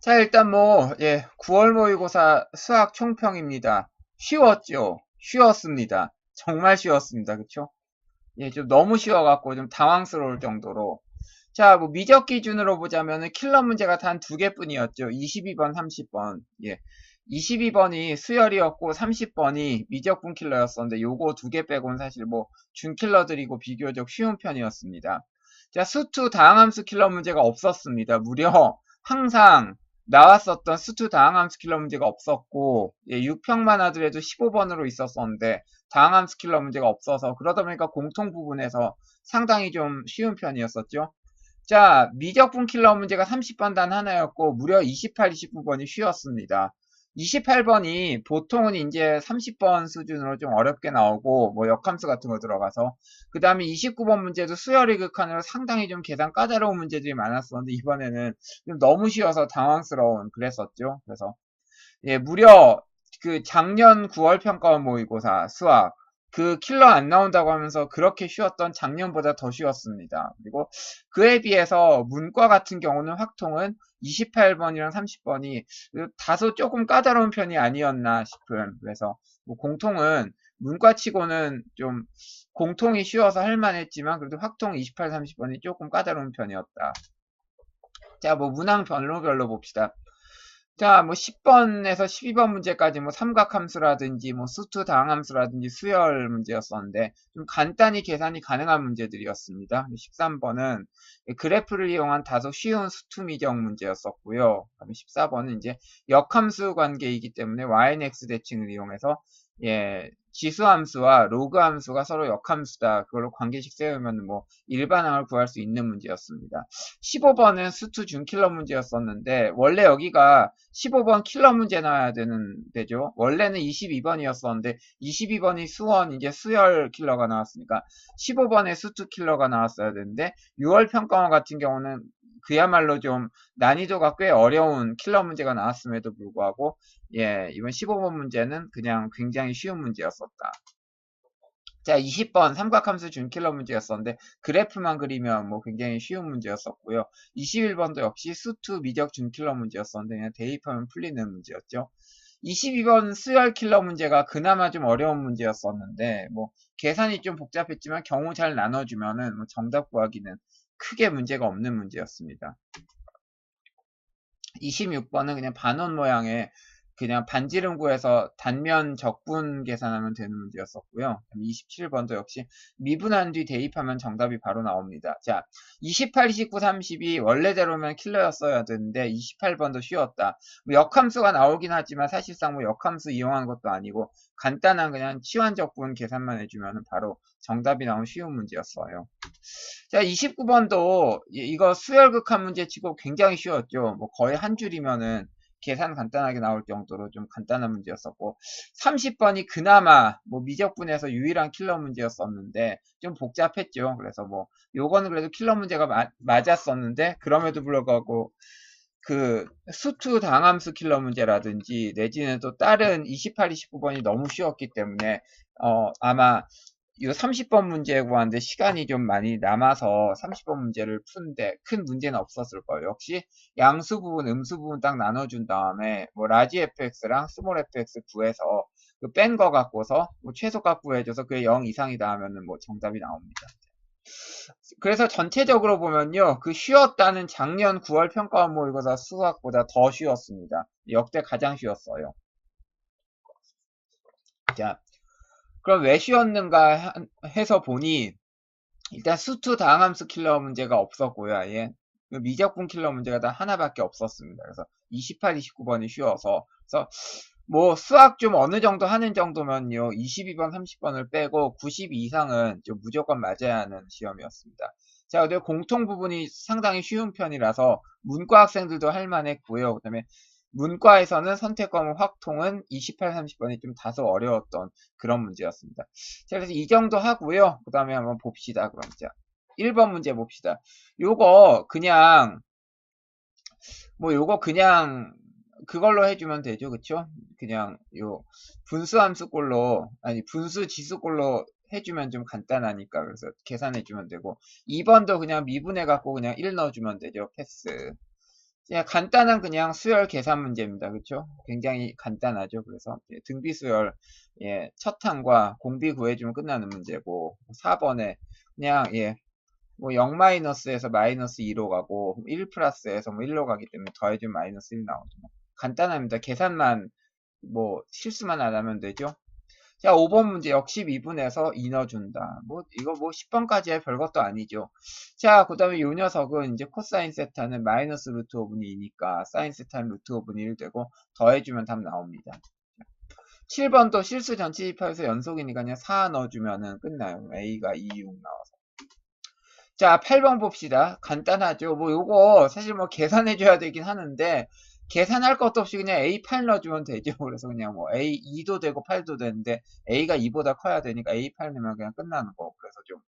자, 일단 뭐, 예, 9월 모의고사 수학 총평입니다. 쉬웠죠? 쉬웠습니다. 정말 쉬웠습니다. 그쵸? 예, 좀 너무 쉬워갖고 좀 당황스러울 정도로. 자, 뭐, 미적 기준으로 보자면은 킬러 문제가 단 두 개뿐이었죠. 22번, 30번. 예. 22번이 수열이었고 30번이 미적분 킬러였었는데 요거 두 개 빼고는 사실 뭐 준킬러들이고 비교적 쉬운 편이었습니다. 자, 수투 다항함수 킬러 문제가 없었습니다. 무려 항상 나왔었던 수투 다항함수 킬러 문제가 없었고 예, 6평만 하더라도 15번으로 있었었는데 다항함수 킬러 문제가 없어서 그러다 보니까 공통 부분에서 상당히 좀 쉬운 편이었었죠. 자, 미적분 킬러 문제가 30번 단 하나였고 무려 28, 29번이 쉬웠습니다. 28번이 보통은 이제 30번 수준으로 좀 어렵게 나오고 뭐 역함수 같은 거 들어가서 그 다음에 29번 문제도 수열의 극한으로 상당히 좀 계산 까다로운 문제들이 많았었는데 이번에는 좀 너무 쉬워서 당황스러운 그랬었죠. 그래서 예 무려 그 작년 9월 평가원 모의고사 수학 그 킬러 안 나온다고 하면서 그렇게 쉬웠던 작년보다 더 쉬웠습니다. 그리고 그에 비해서 문과 같은 경우는 확통은 28번이랑 30번이 다소 조금 까다로운 편이 아니었나 싶은 그래서 뭐 공통은 문과치고는 좀 공통이 쉬워서 할만했지만 그래도 확통 28, 30번이 조금 까다로운 편이었다. 자, 뭐 문항 변로별로 봅시다. 자, 뭐 10번에서 12번 문제까지 뭐 삼각함수라든지 뭐 수투 다항함수라든지 수열 문제였었는데 좀 간단히 계산이 가능한 문제들이었습니다. 13번은 그래프를 이용한 다소 쉬운 수투 미적 문제였었고요. 14번은 이제 역함수 관계이기 때문에 YNX 대칭을 이용해서 예, 지수 함수와 로그 함수가 서로 역함수다. 그걸로 관계식 세우면 뭐 일반항을 구할 수 있는 문제였습니다. 15번은 수투 준킬러 문제였었는데 원래 여기가 15번 킬러 문제 나와야 되는 데죠. 원래는 22번이었었는데 22번이 수원 이제 수열 킬러가 나왔으니까 15번에 수투 킬러가 나왔어야 되는데 6월 평가원 같은 경우는 그야말로 좀 난이도가 꽤 어려운 킬러 문제가 나왔음에도 불구하고 예, 이번 15번 문제는 그냥 굉장히 쉬운 문제였었다. 자, 20번 삼각함수 준킬러 문제였었는데 그래프만 그리면 뭐 굉장히 쉬운 문제였었고요. 21번도 역시 수투 미적 준킬러 문제였었는데 그냥 대입하면 풀리는 문제였죠. 22번 수열 킬러 문제가 그나마 좀 어려운 문제였었는데 뭐 계산이 좀 복잡했지만 경우 잘 나눠주면은 뭐 정답 구하기는 크게 문제가 없는 문제였습니다. 26번은 그냥 반원 모양의 그냥 반지름 구해서 단면 적분 계산하면 되는 문제였었고요. 27번도 역시 미분한 뒤 대입하면 정답이 바로 나옵니다. 자, 28, 29, 30이 원래대로면 킬러였어야 되는데 28번도 쉬웠다. 뭐 역함수가 나오긴 하지만 사실상 뭐 역함수 이용한 것도 아니고 간단한 그냥 치환 적분 계산만 해주면 바로 정답이 나온 쉬운 문제였어요. 자, 29번도 이거 수열극한 문제 치고 굉장히 쉬웠죠. 뭐 거의 한 줄이면은 계산 간단하게 나올 정도로 좀 간단한 문제였었고 30번이 그나마 뭐 미적분에서 유일한 킬러 문제였었는데 좀 복잡했죠. 그래서 뭐 요거는 그래도 킬러 문제가 마, 맞았었는데 그럼에도 불구하고 그 수투 당함수 킬러 문제라든지 내지는 또 다른 28, 29번이 너무 쉬웠기 때문에 어 아마 이거 30번 문제 구하는데 시간이 좀 많이 남아서 30번 문제를 푸는데 큰 문제는 없었을 거예요. 역시 양수 부분, 음수 부분 딱 나눠준 다음에 뭐 라지 fx랑 스몰 fx 구해서 그 뺀 거 갖고서 뭐 최소값 구해줘서 그게 0 이상이다 하면은 뭐 정답이 나옵니다. 그래서 전체적으로 보면요. 그 쉬웠다는 작년 9월 평가원 모의고사 수학보다 더 쉬웠습니다. 역대 가장 쉬웠어요. 자, 그럼 왜 쉬웠는가 해서 보니 일단 수투 다항함수 킬러 문제가 없었고요. 아예 그 미적분 킬러 문제가 다 하나밖에 없었습니다. 그래서 28, 29번이 쉬워서 그래서 뭐 수학 좀 어느 정도 하는 정도면요 22번, 30번을 빼고 92 이상은 좀 무조건 맞아야 하는 시험이었습니다. 자, 그리고 공통 부분이 상당히 쉬운 편이라서 문과 학생들도 할 만했고요. 그 다음에 문과에서는 선택 과목 확통은 28, 30번이 좀 다소 어려웠던 그런 문제였습니다. 자, 그래서 이 정도 하고요. 그 다음에 한번 봅시다. 그럼 자, 1번 문제 봅시다. 요거 그냥 뭐 요거 그냥 그걸로 해주면 되죠. 그쵸? 그냥 요 분수 함수꼴로 아니 분수 지수꼴로 해주면 좀 간단하니까 그래서 계산해주면 되고 2번도 그냥 미분해 갖고 그냥 1 넣어주면 되죠. 패스 그냥 간단한 그냥 수열 계산 문제입니다. 그렇죠? 굉장히 간단하죠. 그래서 예, 등비 수열 예, 첫 항과 공비 구해주면 끝나는 문제고 4번에 그냥 예, 뭐 0 마이너스에서 마이너스 2로 가고 1 플러스에서 뭐 1로 가기 때문에 더해주면 마이너스 1 나오죠. 간단합니다. 계산만 뭐 실수만 안 하면 되죠. 자, 5번 문제 역시 미분해서 이 넣어준다. 뭐, 이거 뭐 10번까지 별것도 아니죠. 자, 그 다음에 요 녀석은 이제 코사인 세타는 마이너스 루트 5분의 2니까 사인 세타는 루트 5분의 1 되고 더해주면 답 나옵니다. 7번도 실수 전체 집합에서 연속이니까 그냥 4 넣어주면은 끝나요. A가 2, 6 나와서. 자, 8번 봅시다. 간단하죠. 뭐 요거 사실 뭐 계산해줘야 되긴 하는데 계산할 것도 없이 그냥 A8 넣어주면 되죠. 그래서 그냥 뭐 A2도 되고 8도 되는데 A가 2보다 커야 되니까 A8 넣으면 그냥 끝나는 거. 그래서 좀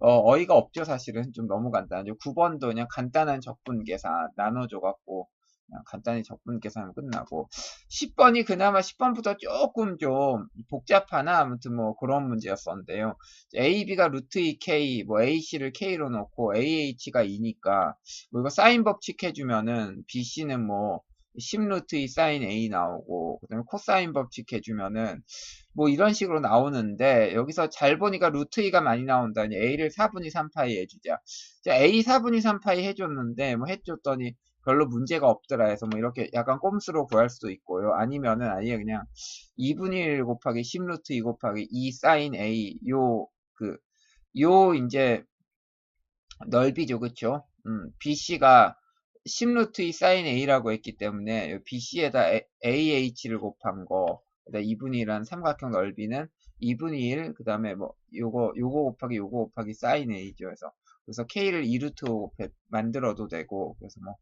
어, 어이가 없죠. 사실은 좀 너무 간단하죠. 9번도 그냥 간단한 적분 계산 나눠줘갖고 그냥 간단히 적분 계산하면 끝나고 10번이 그나마 10번부터 조금 좀 복잡하나 아무튼 뭐 그런 문제였었는데요. A, B가 루트 2K, 뭐 AC를 K로 넣고 AH가 2니까 뭐 이거 사인 법칙 해주면은 BC는 뭐 10루트 2 사인 A 나오고 그 다음에 코사인 법칙 해주면은 뭐 이런 식으로 나오는데 여기서 잘 보니까 루트 2가 많이 나온다니 A를 4분의 3파이 해주자. 자, A 4분의 3파이 해줬는데 뭐 해줬더니 별로 문제가 없더라 해서 뭐 이렇게 약간 꼼수로 구할 수도 있고요. 아니면은 아예 그냥 2분의 1 곱하기 10루트 2 곱하기 2 사인 A 요 그요 이제 넓이죠. 그쵸? 음, BC가 10루트 2 사인 A라고 했기 때문에 BC에다 AH를 곱한 거, 그다음 2분의 1한 삼각형 넓이는 2분의 1, 그 다음에 뭐 요거 요거 곱하기 요거 곱하기 사인 A죠. 그래서 그래서 K를 2루트 5 만들어도 되고 그래서 뭐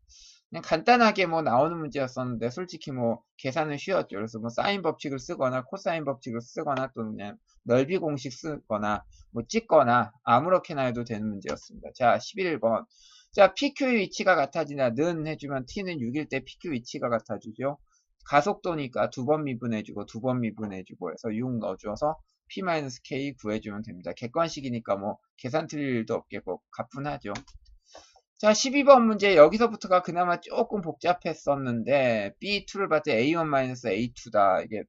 그냥 간단하게 뭐 나오는 문제였었는데 솔직히 뭐 계산은 쉬웠죠. 그래서 뭐 사인 법칙을 쓰거나 코사인 법칙을 쓰거나 또는 그냥 넓이 공식 쓰거나 뭐 찍거나 아무렇게나 해도 되는 문제였습니다. 자 11번 자 PQ 위치가 같아지나 는 해주면 T는 6일 때 PQ 위치가 같아지죠. 가속도니까 두 번 미분해주고 두 번 미분해주고 해서 6 넣어줘서 P-K 구해주면 됩니다. 객관식이니까 뭐 계산 틀릴 일도 없겠고 가뿐하죠. 자 12번 문제 여기서부터가 그나마 조금 복잡했었는데 B2를 봤을 때 A1-A2다 이게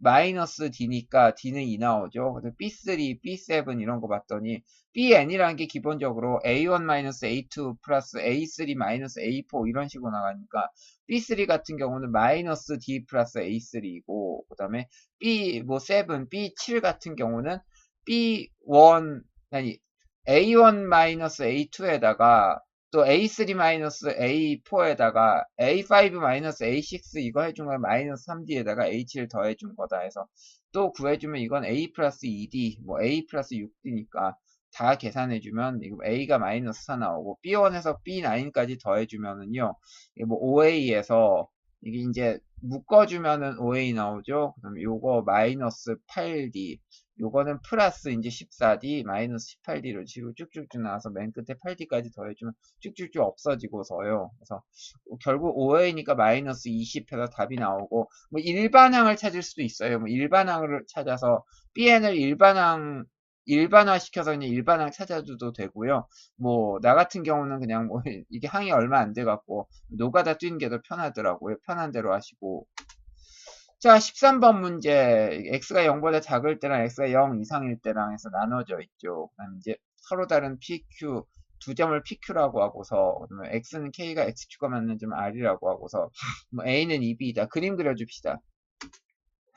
마이너스 D니까 D는 2 나오죠. 그래서 B3, B7 이런 거 봤더니 BN이라는 게 기본적으로 A1-A2 플러스 A3-A4 이런 식으로 나가니까 B3 같은 경우는 마이너스 D 플러스 A3이고 그 다음에 B 뭐 7, B7 같은 경우는 B1 아니 A1-A2에다가 또 A3-A4에다가 A5-A6 이거 해준 거 마이너스 3D에다가 H를 더해준 거다 해서 또 구해주면 이건 A 플러스 2D 뭐 A 플러스 6D니까 다 계산해주면 A가 마이너스 4 나오고 B1에서 B9까지 더해주면은요 뭐 OA에서 이게 이제 묶어주면은 OA 나오죠. 그럼 요거 마이너스 8D 요거는 플러스 이제 14D 마이너스 18D로 지고 쭉쭉쭉 나와서 맨 끝에 8D까지 더해주면 쭉쭉쭉 없어지고서요. 그래서 결국 OA니까 마이너스 20 해서 답이 나오고 뭐 일반항을 찾을 수도 있어요. 뭐 일반항을 찾아서 BN을 일반항 일반화 시켜서 그냥 일반항 찾아줘도 되고요. 뭐, 나 같은 경우는 그냥 뭐, 이게 항이 얼마 안 돼갖고, 노가다 뛰는 게 더 편하더라고요. 편한 대로 하시고. 자, 13번 문제. x가 0보다 작을 때랑 x가 0 이상일 때랑 해서 나눠져 있죠. 그다음 이제 서로 다른 pq, 두 점을 pq라고 하고서, x는 k가 xq가 맞는 점 r이라고 하고서, 뭐 a는 2b이다. 그림 그려줍시다.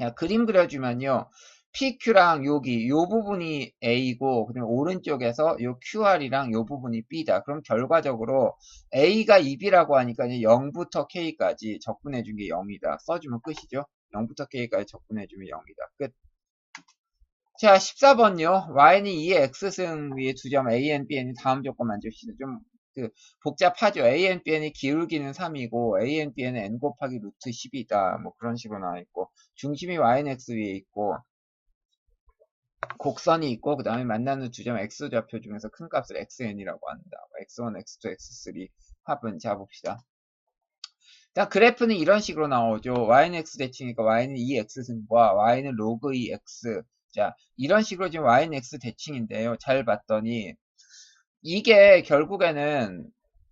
야, 그림 그려주면요. PQ랑 여기 요 부분이 A고 그다음에 오른쪽에서 요 QR이랑 요 부분이 B다. 그럼 결과적으로 A가 2B라고 하니까 0부터 K까지 적분해 준 게 0이다. 써주면 끝이죠. 0부터 K까지 적분해 주면 0이다. 끝. 자, 14번요. y는 2의 x승 위에 두 점 a n, b, n이 다음 조건 만족시다. 좀, 그, 복잡하죠. a n, b, n이 기울기는 3이고, a n, b, n은 n 곱하기 루트 10이다. 뭐 그런 식으로 나와 있고, 중심이 y는 x 위에 있고, 곡선이 있고 그 다음에 만나는 두 점 x좌표 중에서 큰 값을 xn이라고 한다. x1, x2, x3 합은 잡읍시다. 자 그래프는 이런 식으로 나오죠. y는 x 대칭이니까 y는 2x승과 y는 로그 2x 자 이런 식으로 지금 y는 x 대칭인데요. 잘 봤더니 이게 결국에는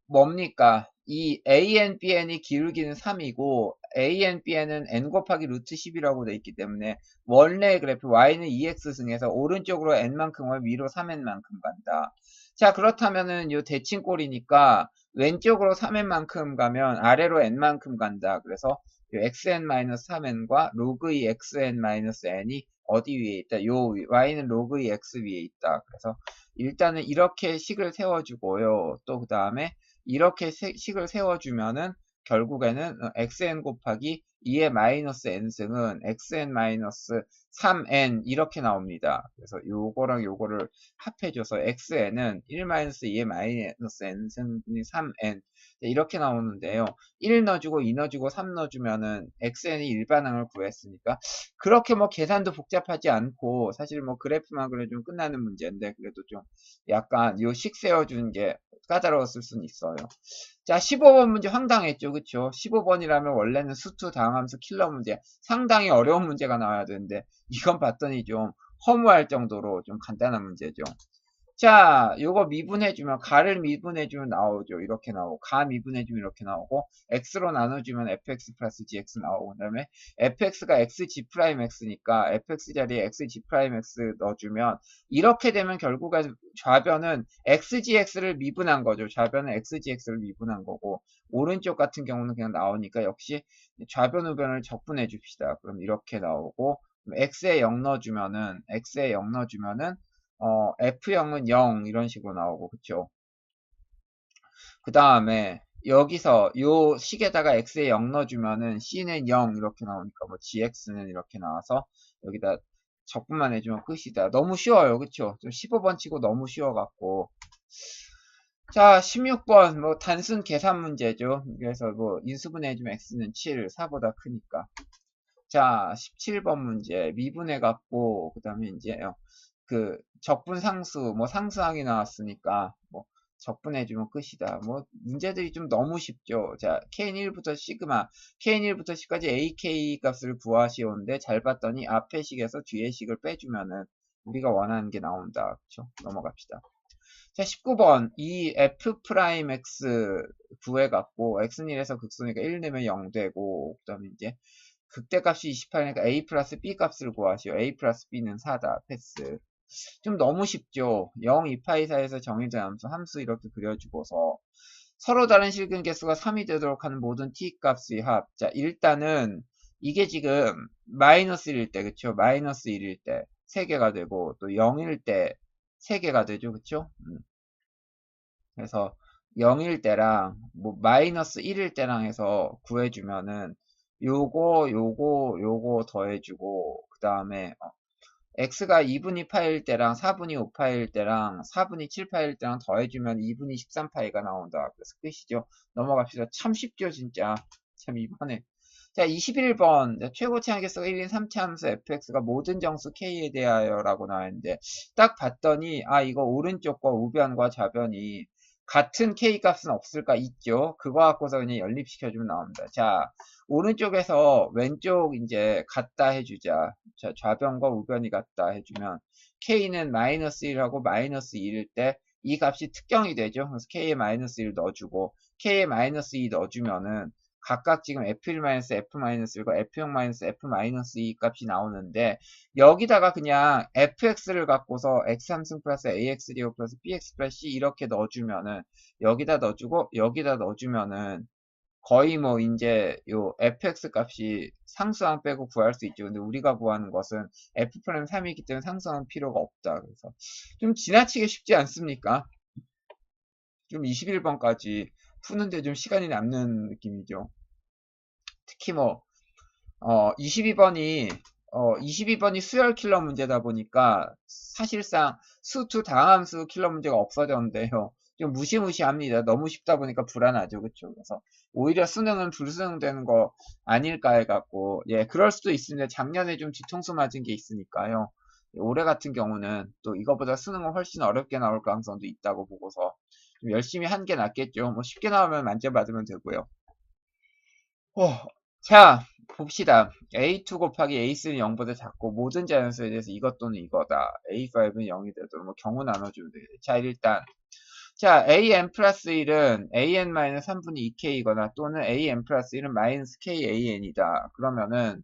뭡니까? 이 AN, BN이 기울기는 3이고 AN, BN은 n 곱하기 루트 10이라고 돼 있기 때문에 원래 그래프 y는 2x 승에서 오른쪽으로 n만큼을 위로 3n만큼 간다. 자 그렇다면은 요 대칭꼴이니까 왼쪽으로 3n만큼 가면 아래로 n만큼 간다. 그래서 요 xn-3n과 로그의 xn-n이 어디 위에 있다? 요 y는 로그의 x 위에 있다. 그래서 일단은 이렇게 식을 세워주고요. 또 그 다음에 이렇게 세- 식을 세워주면은 결국에는 어, xn 곱하기 2의 마이너스 n승은 xn 마이너스 3n 이렇게 나옵니다. 그래서 요거랑 요거를 합해줘서 xn은 1 마이너스 2의 마이너스 n승분이 3n 이렇게 나오는데요. 1 넣어주고 2 넣어주고 3 넣어주면은 xn이 일반항을 구했으니까 그렇게 뭐 계산도 복잡하지 않고 사실 뭐 그래프만 그려주면 끝나는 문제인데 그래도 좀 약간 요식 세워주는 게 까다로웠을 수는 있어요. 자, 15번 문제 황당했죠. 그쵸? 15번이라면 원래는 수투 당함수 킬러 문제 상당히 어려운 문제가 나와야 되는데 이건 봤더니 좀 허무할 정도로 좀 간단한 문제죠. 자, 요거 미분해주면 가를 미분해주면 나오죠. 이렇게 나오고 가 미분해주면 이렇게 나오고 x로 나눠주면 fx 플러스 gx 나오고 그 다음에 fx가 xg 프라임 x니까 fx 자리에 xg 프라임 x 넣어주면 이렇게 되면 결국엔 좌변은 xgx를 미분한 거죠. 좌변은 xgx를 미분한 거고 오른쪽 같은 경우는 그냥 나오니까 역시 좌변 우변을 적분해 줍시다. 그럼 이렇게 나오고 x에 0 넣어주면은 x에 0 넣어주면은 어, F0은 0 이런 식으로 나오고 그쵸? 그 다음에 여기서 요 식에다가 x에 0 넣어주면은 c는 0 이렇게 나오니까 뭐 gx는 이렇게 나와서 여기다 적분만 해주면 끝이다. 너무 쉬워요. 그쵸? 좀 15번 치고 너무 쉬워갖고 자 16번 뭐 단순 계산 문제죠. 그래서 뭐 인수분해 해주면 x는 7 4보다 크니까 자 17번 문제 미분해 갖고 그 다음에 이제 어, 그 적분 상수 뭐 상수항이 나왔으니까 뭐 적분해주면 끝이다. 뭐 문제들이 좀 너무 쉽죠. 자 kn1부터 시그마 kn1부터 10까지 ak 값을 구하시오는데 잘 봤더니 앞에 식에서 뒤에 식을 빼주면은 우리가 원하는 게 나온다. 그쵸? 넘어갑시다. 자 19번 이 f'x 구해갖고 x는 1에서 극소니까 1 내면 0 되고 그 다음에 이제 극대값이 28이니까 a 플러스 b 값을 구하시오. a 플러스 b는 4다. 패스. 좀 너무 쉽죠. 0, 2파이 사이에서 정의된 함수, 함수 이렇게 그려주고서 서로 다른 실근 개수가 3이 되도록 하는 모든 t 값의 합. 자, 일단은 이게 지금 마이너스 1일 때, 그쵸? 마이너스 1일 때 3개가 되고 또 0일 때 3개가 되죠. 그쵸? 음. 그래서 0일 때랑 뭐 마이너스 1일 때랑 해서 구해주면은 요거 요거 요거 더해주고 그 다음에 어, x가 2분이 파일 때랑 4분이 5파일 때랑 4분이 7파일 때랑 더해주면 2분이 13파이가 나온다. 그래서 끝이죠. 넘어갑시다. 참 쉽죠, 진짜. 참 이번에. 자, 21번. 최고 최악계수가 1인 3차 함수 fx가 모든 정수 k에 대하여 라고 나와있는데, 딱 봤더니, 아, 이거 오른쪽과 우변과 좌변이 같은 k 값은 없을까? 있죠. 그거 갖고서 그냥 연립시켜주면 나옵니다. 자, 오른쪽에서 왼쪽 이제 같다 해주자. 자, 좌변과 우변이 같다 해주면 k는 마이너스 1하고 마이너스 2일 때 이 값이 특경이 되죠. 그래서 k에 마이너스 1 넣어주고 k에 마이너스 2 넣어주면은 각각 지금 f1-f-1과 f0-f-2 값이 나오는데 여기다가 그냥 fx를 갖고서 x3승 플러스 ax 제곱 플러스 bx 플러스 c 이렇게 넣어주면은 여기다 넣어주고 여기다 넣어주면은 거의 뭐 이제 요 fx 값이 상수항 빼고 구할 수 있죠. 근데 우리가 구하는 것은 f 프라임 3이기 때문에 상수항 필요가 없다. 그래서 좀 지나치게 쉽지 않습니까? 좀 21번까지 푸는데 좀 시간이 남는 느낌이죠. 특히 뭐, 어, 22번이, 어, 22번이 수열 킬러 문제다 보니까 사실상 수투 다함수 킬러 문제가 없어졌는데요. 좀 무시무시합니다. 너무 쉽다 보니까 불안하죠. 그쵸? 그래서 오히려 수능은 불수능 되는 거 아닐까 해갖고, 예, 그럴 수도 있습니다. 작년에 좀 뒤통수 맞은 게 있으니까요. 올해 같은 경우는 또 이거보다 수능은 훨씬 어렵게 나올 가능성도 있다고 보고서 좀 열심히 한 게 낫겠죠. 뭐 쉽게 나오면 만점 받으면 되고요. 어, 자, 봅시다. A2 곱하기 A3는 0보다 작고 모든 자연수에 대해서 이것 또는 이거다. A5는 0이 되도록 뭐 경우 나눠주면 되겠죠. 자, 일단 자, an 플러스 1은 an 마이너스 3분의 2k이거나 또는 an 플러스 1은 마이너스 kan이다. 그러면은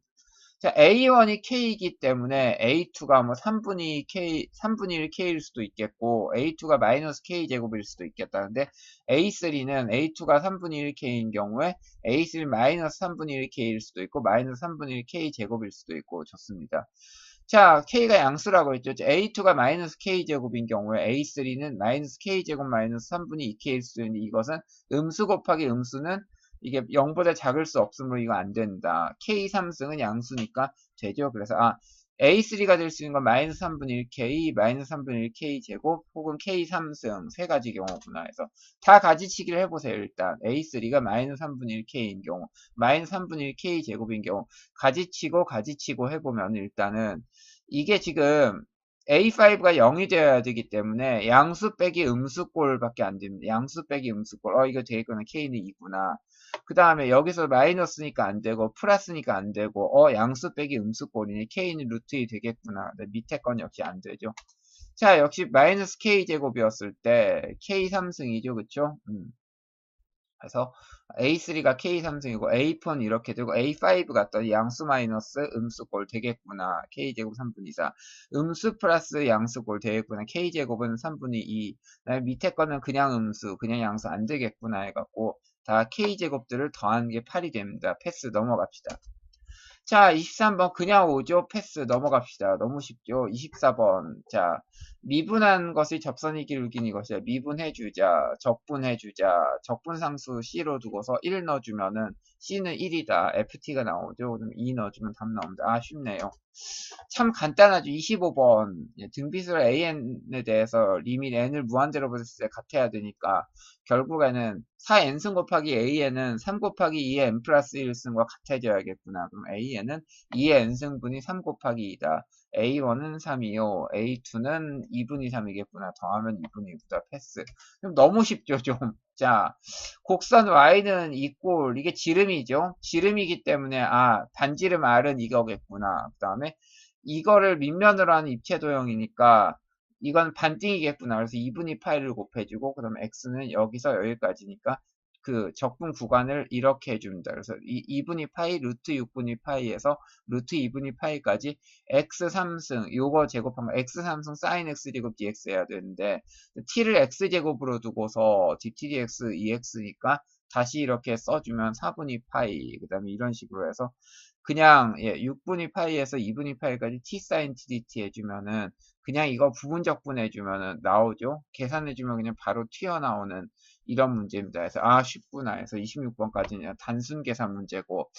자, A1이 K이기 때문에 A2가 뭐 3분의 K, 3분의 1 K일 수도 있겠고, A2가 마이너스 K 제곱일 수도 있겠다는데, A3는 A2가 3분의 1 K인 경우에 A3 마이너스 3분의 1 K일 수도 있고, 마이너스 3분의 1 K 제곱일 수도 있고, 좋습니다. 자, K가 양수라고 했죠. A2가 마이너스 K제곱인 경우에 A3는 마이너스 K제곱 마이너스 3분의 2K일 수도 있는데, 이것은 음수 곱하기 음수는 이게 0보다 작을 수 없으므로 이거 안 된다. K3승은 양수니까 되죠. 그래서 아 A3가 될 수 있는 건 마이너스 3분의 1K, 마이너스 3분의 1K 제곱 혹은 K3승 세 가지 경우구나 해서 다 가지치기를 해보세요. 일단 A3가 마이너스 3분의 1K인 경우, 마이너스 3분의 1K 제곱인 경우 가지치고 가지치고 해보면 일단은 이게 지금 A5가 0이 되어야 되기 때문에 양수 빼기 음수꼴밖에 안 됩니다. 양수 빼기 음수꼴. 어 이거 되겠구나. K는 2구나. 그 다음에 여기서 마이너스니까 안 되고 플러스니까 안 되고 어 양수 빼기 음수꼴이니 k는 루트 2 되겠구나. 네, 밑에 건 역시 안 되죠. 자 역시 마이너스 k 제곱이었을 때 k 3승이죠. 그쵸? 음. 그래서 A3가 K3승이고 A4는 이렇게 되고 A5 같더니 양수 마이너스 음수 꼴 되겠구나. K제곱 3분의 4. 음수 플러스 양수 꼴 되겠구나. K제곱은 3분의 2. 밑에 거는 그냥 음수, 그냥 양수 안 되겠구나 해갖고 다 K제곱들을 더한 게 8이 됩니다. 패스 넘어갑시다. 자, 23번 그냥 오죠. 패스 넘어갑시다. 너무 쉽죠. 24번. 자, 미분한 것이 접선이 기울긴 이것이야. 미분해주자. 적분해주자. 적분상수 C로 두고서 1 넣어주면은 C는 1이다. FT가 나오죠. 그럼 2 넣어주면 답 나옵니다. 아, 쉽네요. 참 간단하죠. 25번. 예, 등비술 AN에 대해서 리밋 N을 무한대로 보냈을 때 같아야 되니까 결국에는 4n승 곱하기 AN은 3 곱하기 2의 n 플러스 1승과 같아져야겠구나. 그럼 AN은 2의 n승분이 3 곱하기 2다. A1은 3이요. A2는 2분의 3이겠구나. 더하면 2분의 2보다 패스. 너무 쉽죠, 좀. 자, 곡선 Y는 이꼴, 이게 지름이죠. 지름이기 때문에, 아, 반지름 R은 이거겠구나. 그 다음에 이거를 밑면으로 하는 입체 도형이니까, 이건 반띵이겠구나. 그래서 2분의 파이를 곱해주고, 그 다음에 x는 여기서 여기까지니까 그 적분 구간을 이렇게 해줍니다. 그래서 이 2분의 파이, 루트 6분의 파이에서 루트 2분의 파이까지 x3승, 요거 제곱하면 x3승 sin x 제곱 dx 해야 되는데 t를 x제곱으로 두고서 dt dx 2x니까 다시 이렇게 써주면 4분의 파이, 그 다음에 이런 식으로 해서 그냥 예, 6분의 파이에서 2분의 파이까지 t sin t dt 해주면은 그냥 이거 부분 적분 해주면은 나오죠. 계산해주면 그냥 바로 튀어나오는 이런 문제입니다. 그래서 아 쉽구나 해서 26번까지는 단순 계산 문제고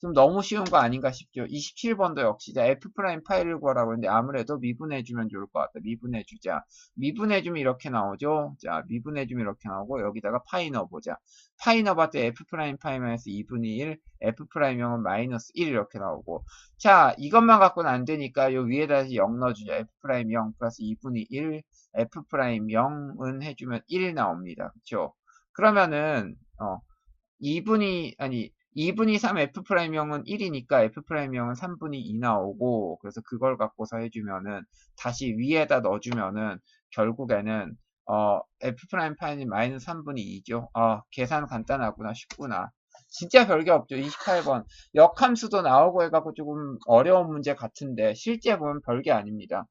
좀 너무 쉬운 거 아닌가 싶죠. 27번도 역시 f 프라임 파일을 구하라고 했는데 아무래도 미분해주면 좋을 것 같다. 미분해주자. 미분해주면 이렇게 나오죠. 자 미분해주면 이렇게 나오고 여기다가 파이 넣어보자. 파이 넣어봤더니 f 프라임 파이 마이너스 2분의 1 f 프라임 0은 마이너스 1 이렇게 나오고 자 이것만 갖고는 안 되니까 요 위에다 0 넣어주자. f 프라임 0 플러스 2분의 1 f 프라임 0은 해주면 1 나옵니다. 그쵸? 그러면은 어 2분이 아니 2분이 3 f 프라임 0은 1이니까 f 프라임 0은 3분이 2 나오고 그래서 그걸 갖고서 해주면은 다시 위에다 넣어주면은 결국에는 어 f 프라임 파이는 마이너스 3분의 2죠. 아 계산 간단하구나 쉽구나. 진짜 별게 없죠. 28번 역함수도 나오고 해갖고 조금 어려운 문제 같은데 실제 보면 별게 아닙니다.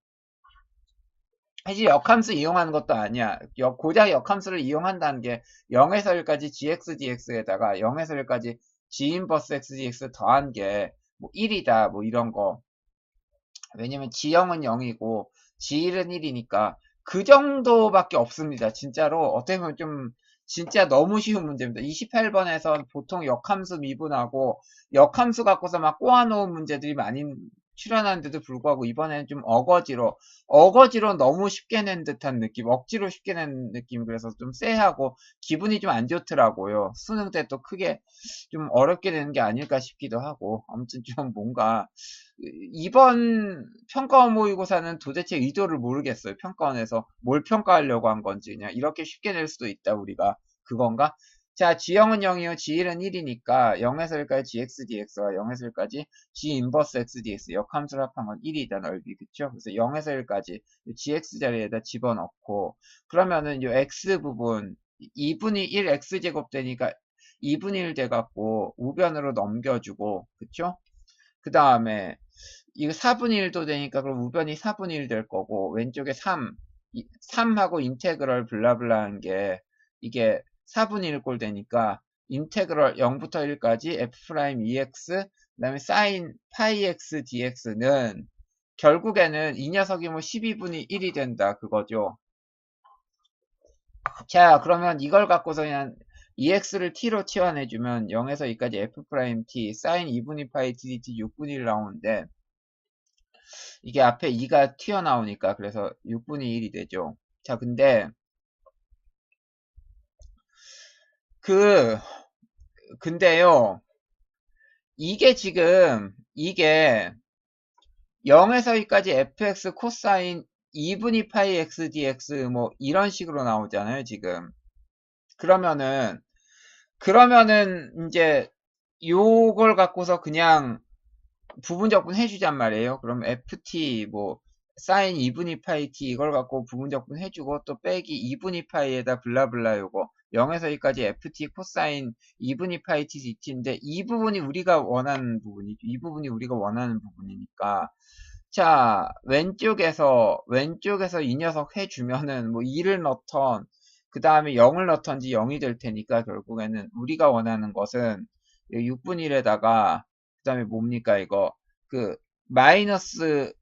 사실 역함수 이용하는 것도 아니야. 고작 역함수를 이용한다는 게 0에서 1까지 gx, dx에다가 0에서 1까지 g 인버스 x, dx 더한 게 뭐 1이다 뭐 이런 거. 왜냐면 g0은 0이고 g1은 1이니까 그 정도밖에 없습니다. 진짜로 어떻게 보면 좀 진짜 너무 쉬운 문제입니다. 28번에서 보통 역함수 미분하고 역함수 갖고서 막 꼬아놓은 문제들이 많이 출연하는데도 불구하고 이번에는 좀 어거지로 어거지로 너무 쉽게 낸 듯한 느낌 억지로 쉽게 낸 느낌 그래서 좀 쎄하고 기분이 좀 안 좋더라고요. 수능 때 또 크게 좀 어렵게 되는 게 아닐까 싶기도 하고. 아무튼 좀 뭔가 이번 평가원 모의고사는 도대체 의도를 모르겠어요. 평가원에서 뭘 평가하려고 한 건지 그냥 이렇게 쉽게 낼 수도 있다 우리가. 그건가 자, G형은 0이요. G1은 1이니까 0에서 1까지 GX, DX와 0에서 1까지 G 인버스 X, DX 역함수를 합한 건 1이다 넓이. 그쵸? 그래서 0에서 1까지 GX 자리에다 집어넣고 그러면은 이 X 부분 2분의 1 X제곱 되니까 2분의 1 돼갖고 우변으로 넘겨주고 그쵸? 그 다음에 이거 4분의 1도 되니까 그럼 우변이 4분의 1 될 거고 왼쪽에 3 3하고 인테그럴 블라블라 한게 이게 4분의 1꼴 되니까 인테그럴 0부터 1까지 f'2x 그 다음에 sin 파이 x dx는 결국에는 이 녀석이 뭐 12분의 1이 된다 그거죠. 자 그러면 이걸 갖고서 그냥 ex를 t로 치환해주면 0에서 2까지 f't sin 2분의 파이 dt 6분의 1 나오는데 이게 앞에 2가 튀어나오니까 그래서 6분의 1이 되죠. 자 근데 그 근데요 이게 지금 이게 0에서 2까지 fx 코사인 2분의 파이 x dx 뭐 이런 식으로 나오잖아요 지금. 그러면은 그러면은 이제 요걸 갖고서 그냥 부분적분 해주잔 말이에요. 그럼 ft 뭐 사인 2분의 파이 t 이걸 갖고 부분적분 해주고 또 빼기 2분의 파이에다 블라블라 요거 0에서 1까지 ft 코사인 2분의 파이 t dt인데 이 부분이 우리가 원하는 부분이죠. 이 부분이 우리가 원하는 부분이니까 자 왼쪽에서 왼쪽에서 이 녀석 해주면은 뭐 2를 넣던 그 다음에 0을 넣던지 0이 될 테니까 결국에는 우리가 원하는 것은 6분의 1에다가 그 다음에 뭡니까 이거 그 마이너스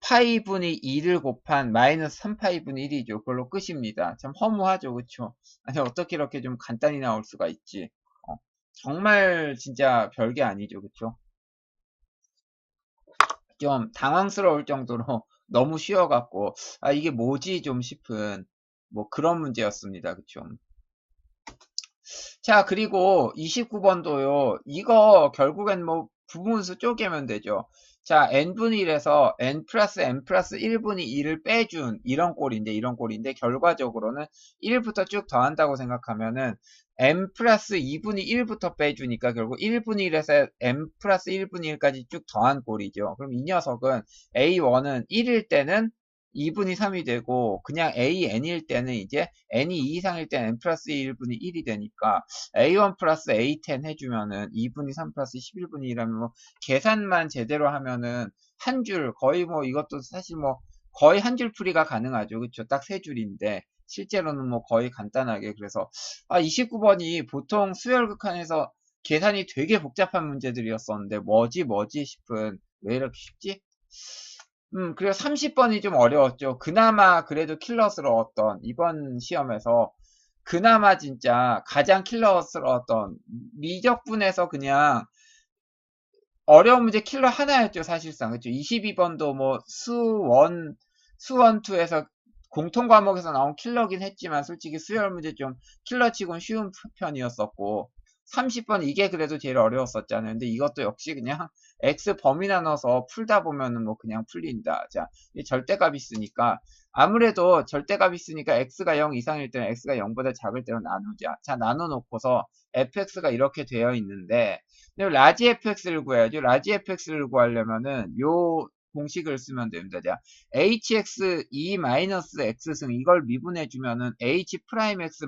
파이분의 2를 곱한 마이너스 3파이분의 1이죠. 그걸로 끝입니다. 참 허무하죠. 그쵸? 아니 어떻게 이렇게 좀 간단히 나올 수가 있지. 어, 정말 진짜 별게 아니죠. 그쵸? 좀 당황스러울 정도로 너무 쉬워갖고 아 이게 뭐지 좀 싶은 뭐 그런 문제였습니다. 그쵸? 자 그리고 29번도요. 이거 결국엔 뭐 부분수 쪼개면 되죠. 자, n분의 1에서 n 플러스 n 플러스 1분의 2를 빼준 이런 꼴인데 이런 꼴인데 결과적으로는 1부터 쭉 더한다고 생각하면은 n 플러스 2분의 1부터 빼주니까 결국 1분의 1에서 n 플러스 1분의 1까지 쭉 더한 꼴이죠. 그럼 이 녀석은 a1은 1일 때는 2분의 3이 되고 그냥 a n일 때는 이제 n이 2 이상일 때는 n 플러스 1분의 1이 되니까 a1 플러스 a10 해주면은 2분의 3 플러스 11분의 1이라면 뭐 계산만 제대로 하면은 한 줄 거의 뭐 이것도 사실 뭐 거의 한 줄 풀이가 가능하죠 그쵸 딱 세 줄인데 실제로는 뭐 거의 간단하게 그래서 아 29번이 보통 수열극한에서 계산이 되게 복잡한 문제들이었었는데 뭐지 뭐지 싶은 왜 이렇게 쉽지? 음, 그리고 30번이 좀 어려웠죠. 그나마 그래도 킬러스러웠던 이번 시험에서 그나마 진짜 가장 킬러스러웠던 미적분에서 그냥 어려운 문제 킬러 하나였죠, 사실상. 그렇죠. 22번도 뭐 수원 수원 2에서 공통 과목에서 나온 킬러긴 했지만 솔직히 수열 문제 좀 킬러치곤 쉬운 편이었었고 30번 이게 그래도 제일 어려웠었잖아요. 근데 이것도 역시 그냥 x 범위 나눠서 풀다 보면은 뭐 그냥 풀린다. 자, 절대값이 있으니까 아무래도 절대값이 있으니까 x가 0 이상일 때는 x가 0보다 작을 때로 나누자. 자, 나눠 놓고서 fx가 이렇게 되어 있는데 라지 fx를 구해야죠. 라지 fx를 구하려면은 요 공식을 쓰면 됩니다. 자, hx 2 마이너스 x승 이걸 미분해 주면은 h 프라임 x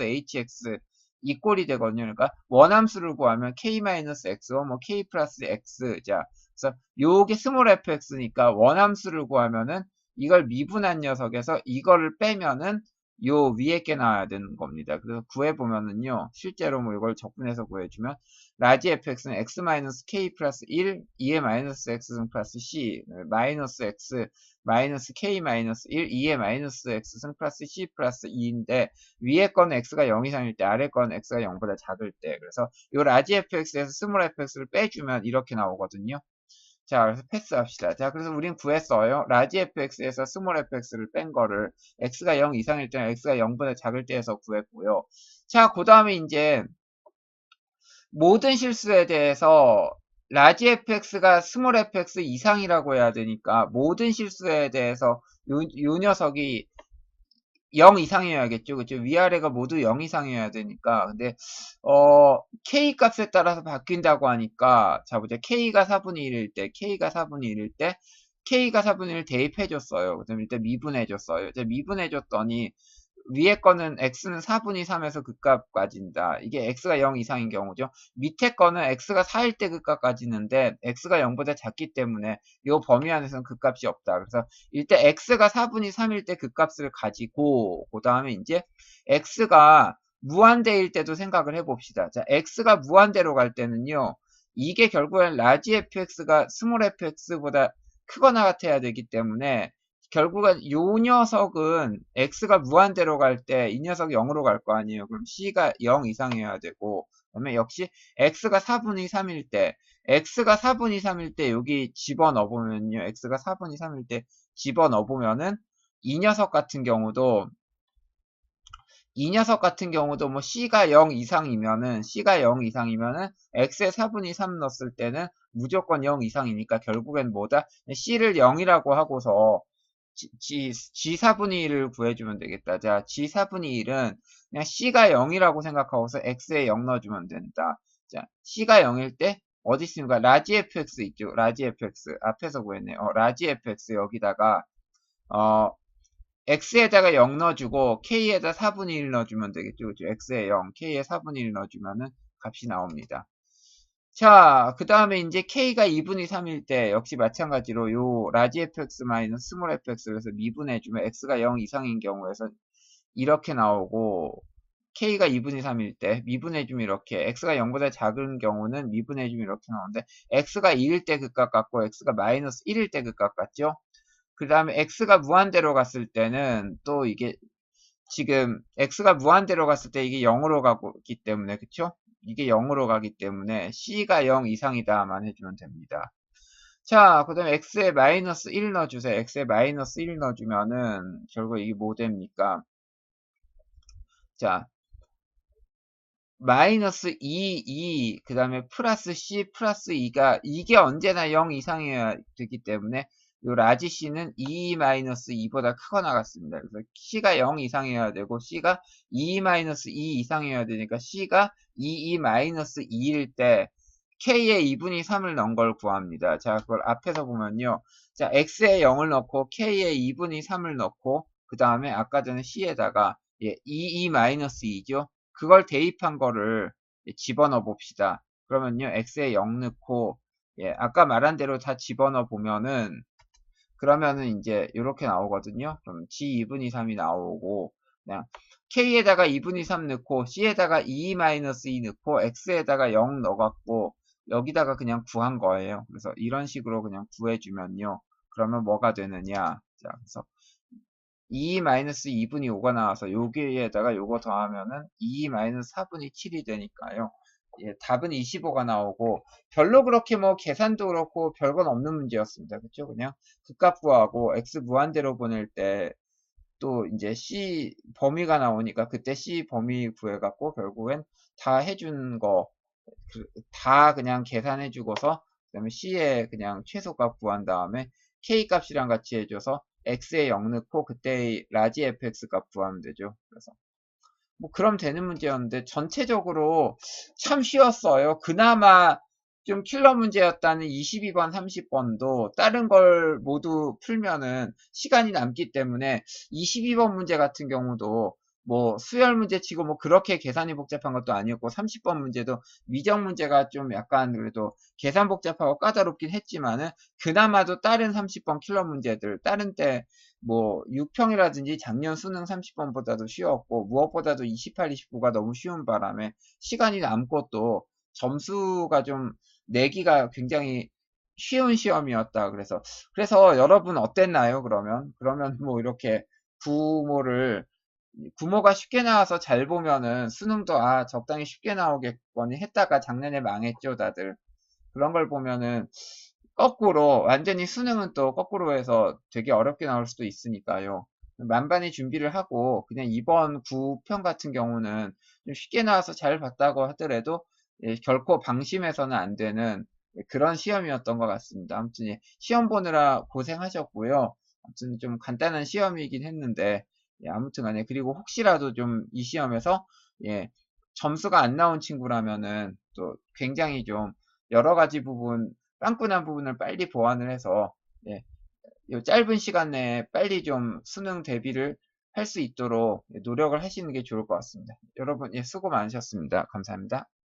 hx 이 꼴이 되거든요. 그러니까 원함수를 구하면 k-x와 뭐 k 플러스 x 자 그래서 요게 스몰 fx니까 원함수를 구하면은 이걸 미분한 녀석에서 이거를 빼면은 요 위에 게 나와야 되는 겁니다. 그래서 구해보면은요, 실제로 뭐 이걸 적분해서 구해주면, 라지 fx는 x 마이너스 k 플러스 1, 2의 마이너스 x승 플러스 c, 마이너스 x 마이너스 k 마이너스 1, 2의 마이너스 x승 플러스 c 플러스 2인데, 위에 건 x가 0 이상일 때, 아래 건 x가 0보다 작을 때, 그래서 요 라지 fx에서 스몰 fx를 빼주면 이렇게 나오거든요. 자, 그래서 패스합시다. 자, 그래서 우린 구했어요. 라지 fx에서 스몰 fx를 뺀 거를 x가 0 이상일 때는 x가 0보다 작을 때에서 구했고요. 자, 그 다음에 이제 모든 실수에 대해서 라지 fx가 스몰 fx 이상이라고 해야 되니까 모든 실수에 대해서 요, 요 녀석이 0 이상이어야겠죠. 그죠? 위아래가 모두 0 이상이어야 되니까. 근데, 어, K 값에 따라서 바뀐다고 하니까, 자, 보자. K가 4분의 1일 때, K가 4분의 1일 때, K가 4분의 1 대입해줬어요. 그다음 일단 미분해줬어요. 이제 미분해줬더니, 위에 거는 x는 4분의 3에서 극값까지인다. 이게 x가 0 이상인 경우죠. 밑에 거는 x가 4일 때 극값 까지는데 x가 0보다 작기 때문에 이 범위 안에서는 극값이 없다. 그래서 일단 x가 4분의 3일 때 극값을 가지고 그 다음에 이제 x가 무한대일 때도 생각을 해봅시다. 자, x가 무한대로 갈 때는요. 이게 결국엔 라지 fx가 스몰 fx보다 크거나 같아야 되기 때문에 결국은 요 녀석은 x가 무한대로 갈 때 이 녀석이 0으로 갈 거 아니에요. 그럼 c가 0 이상이어야 되고 그다음에 역시 x가 4분의 3일 때 x가 4분의 3일 때 여기 집어넣어 보면요. x가 4분의 3일 때 집어넣어 보면은 이 녀석 같은 경우도 이 녀석 같은 경우도 뭐 c가 0 이상이면은 c가 0 이상이면은 x에 4분의 3 넣었을 때는 무조건 0 이상이니까 결국엔 뭐다? c를 0이라고 하고서 G, G, G4분의 1을 구해주면 되겠다. 자, G4분의 1은 그냥 C가 0이라고 생각하고서 X에 0 넣어주면 된다. 자, C가 0일 때 어디 있습니까? 라지 fx 있죠. 라지 fx 앞에서 구했네요. 어, 라지 fx 여기다가 어 x에다가 0 넣어주고 k에다 4분의 1 넣어주면 되겠죠. 그죠? x에 0, k에 4분의 1 넣어주면은 값이 나옵니다. 자, 그 다음에 이제 K가 2분의 3일 때 역시 마찬가지로 요 라지 fx 마이너스 스몰 fx를 해서 미분해주면 x가 0 이상인 경우에서 이렇게 나오고 K가 2분의 3일 때 미분해주면 이렇게 x가 0보다 작은 경우는 미분해주면 이렇게 나오는데 x가 2일 때 극값 같고 x가 마이너스 1일 때 극값 같죠? 그 다음에 x가 무한대로 갔을 때는 또 이게 지금 x가 무한대로 갔을 때 이게 0으로 가기 때문에 그쵸? 이게 0으로 가기 때문에 C가 0 이상이다만 해주면 됩니다. 자, 그 다음에 X에 마이너스 1 넣어주세요. X에 마이너스 1 넣어주면은 결국 이게 뭐 됩니까? 자, 마이너스 2, 2, 그 다음에 플러스 C 플러스 2가 이게 언제나 0 이상이어야 되기 때문에 요 라지 C는 2-2보다 크거나 같습니다. 그래서 C가 0 이상이어야 되고 C가 2-2 이상이어야 되니까 C가 2-2-2일 때 K에 2분의 3을 넣은 걸 구합니다. 자, 그걸 앞에서 보면요. 자, X에 0을 넣고 K에 2분의 3을 넣고 그 다음에 아까 전에 C에다가 예, 2-2-2죠. 그걸 대입한 거를 집어넣어 봅시다. 그러면요. X에 0 넣고 예, 아까 말한 대로 다 집어넣어 보면은 그러면은 이제 이렇게 나오거든요. 그럼 G 2분의 3이 나오고 그냥 K에다가 2분의 3 넣고 C에다가 2-2 넣고 X에다가 0 넣어갖고 여기다가 그냥 구한 거예요. 그래서 이런 식으로 그냥 구해주면요. 그러면 뭐가 되느냐. 자, 그래서 2-2분의 5가 나와서 여기에다가 요거 더하면은 2-4분의 7이 되니까요. 예, 답은 25가 나오고 별로 그렇게 뭐 계산도 그렇고 별건 없는 문제였습니다. 그쵸? 그냥 극값 구하고 x 무한대로 보낼 때 또 이제 c 범위가 나오니까 그때 c 범위 구해갖고 결국엔 다 해준 거 다 그, 그냥 계산해 주고서 그다음에 c에 그냥 최소값 구한 다음에 k 값이랑 같이 해줘서 x에 0 넣고 그때 라지 fx 값 구하면 되죠. 그래서 뭐 그럼 되는 문제였는데 전체적으로 참 쉬웠어요. 그나마 좀 킬러 문제였다는 22번, 30번도 다른 걸 모두 풀면은 시간이 남기 때문에 22번 문제 같은 경우도 뭐 수열 문제 치고 뭐 그렇게 계산이 복잡한 것도 아니었고 30번 문제도 위정 문제가 좀 약간 그래도 계산 복잡하고 까다롭긴 했지만은 그나마도 다른 30번 킬러 문제들 다른 때 뭐 6평이라든지 작년 수능 30번보다도 쉬웠고 무엇보다도 28, 29가 너무 쉬운 바람에 시간이 남고 또 점수가 좀 내기가 굉장히 쉬운 시험이었다. 그래서 그래서 여러분 어땠나요? 그러면 그러면 뭐 이렇게 구모를 부모가 쉽게 나와서 잘 보면은 수능도 아 적당히 쉽게 나오겠거니 했다가 작년에 망했죠 다들 그런 걸 보면은 거꾸로 완전히 수능은 또 거꾸로 해서 되게 어렵게 나올 수도 있으니까요 만반의 준비를 하고 그냥 이번 구편 같은 경우는 좀 쉽게 나와서 잘 봤다고 하더라도 예, 결코 방심해서는 안 되는 그런 시험이었던 것 같습니다. 아무튼 예, 시험 보느라 고생하셨고요. 아무튼 좀 간단한 시험이긴 했는데 예, 아무튼 간에 그리고 혹시라도 좀 이 시험에서 예, 점수가 안 나온 친구라면은 또 굉장히 좀 여러 가지 부분 빵꾸난 부분을 빨리 보완을 해서 예, 이 짧은 시간 내에 빨리 좀 수능 대비를 할 수 있도록 노력을 하시는 게 좋을 것 같습니다. 여러분 예, 수고 많으셨습니다. 감사합니다.